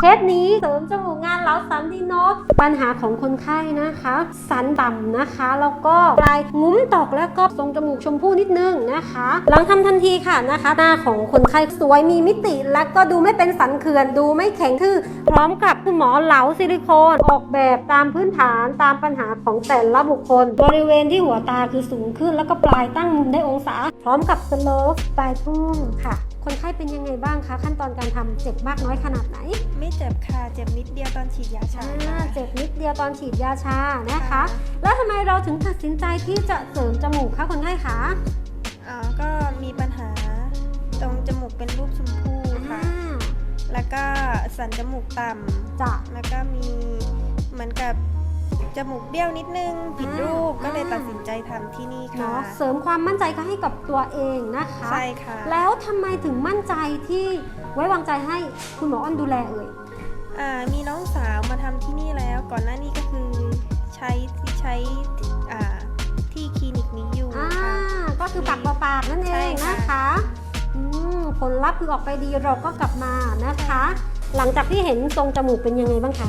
เคสนี้เสริมจมูกงานเหลาสันดีโนตปัญหาของคนไข้นะคะ สันต่ำนะคะแล้วก็ปลายงุ้มตอกแล้วก็ทรงจมูกชมพู่นิดนึงนะคะ หลังทำทันทีค่ะนะคะ หน้าของคนไข้สวยมีมิติ และก็ดูไม่เป็นสันเขื่อนดูไม่แข็งทื่อพร้อมกับคุณหมอเหลาซิลิโคนออกแบบตามพื้นฐานตามปัญหาของแต่ละบุคคล บริเวณที่หัวตาคือสูงขึ้น แล้วก็ปลายตั้งมุมได้องศา พร้อมกับสโลปปลายทุ่งค่ะ คนไข้เป็นยังไงบ้างคะ ขั้นตอนการทำเจ็บมากน้อยขนาดไหน ไม่เจ็บค่ะ เจ็บนิดเดียวตอนฉีดยาชาอ่าค่ะเจ็บนิดเดียวตอนฉีดยาชานะคะค่ะแล้วทำไมเราถึงตัดสินใจที่จะเสริมจมูกคะคนไข้คะอ่าก็มีปัญหาตรงจมูกเป็นรูปชมพูค่ะ อ่าแล้วก็สันจมูกต่จะำแล้วก็มีเหมือนกับจมูกเบี้ยวนิดนึงผิดรูป ทำที่นี่ค่ะ เนาะเสริมความมั่นใจก็ให้กับตัวเองนะคะ ใช่ค่ะ แล้วทำไมถึงมั่นใจที่ไว้วางใจให้คุณหมออ้อนดูแลเอ่ย อ่ามีน้องสาวมาทำที่นี่แล้ว ก่อนหน้านี้ก็คือใช้ใช้อ่าที่คลินิกนี้อยู่อ่า ค่ะ ก็คือปากต่อปากนั่นเอใช่งค่ะ นะคะอืมผลลัพธ์คือออกไปดีเราก็กลับมานะคะ หลังจากที่เห็นทรงจมูกเป็นยังไงบ้างคะ